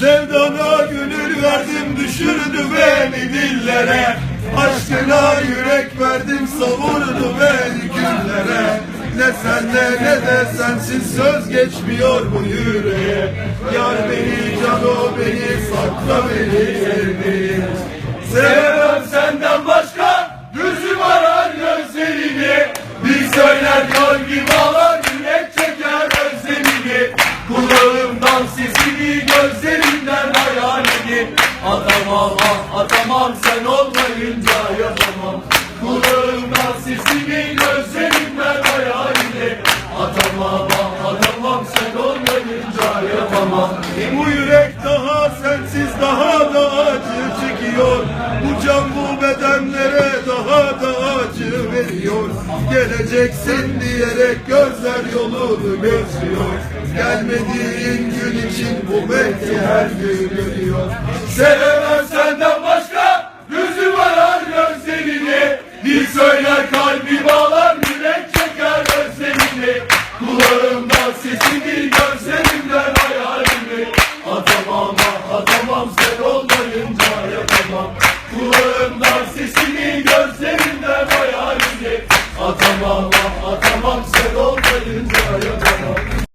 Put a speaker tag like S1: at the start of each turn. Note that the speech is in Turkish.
S1: Sevdana gönül verdim düşürdü beni dillere. Aşkına yürek verdim savurdu beni küllere Ne senle ne de sensiz söz geçmiyor bu yüreğe. Yar beni cano beni sakla beni sevdiğim Sev Kulağımdan sesini Gözlerimden hayalini Atamam ah atamam Sen olmayınca yapamam. Kulağımdan sesini Gözlerimden hayalini Atamam ah atamam Sen olmayınca yapamam. Bu yürek daha sensiz daha da acı çekiyor? Bu can bu bedenlere Geleceksin diyerek gözler yolunu gözlüyor. Gelmediğin gün için bu bekli her gün görüyor Sevemem senden başka gözüm arar gözlerini. Dil söyler kalbim ağlar yürek çeker özlemini Kulağımdan sesini gözlerimden hayalini Atamam ah atamam sen olmayınca yapamam. Kulağımdan sesini gözlerimden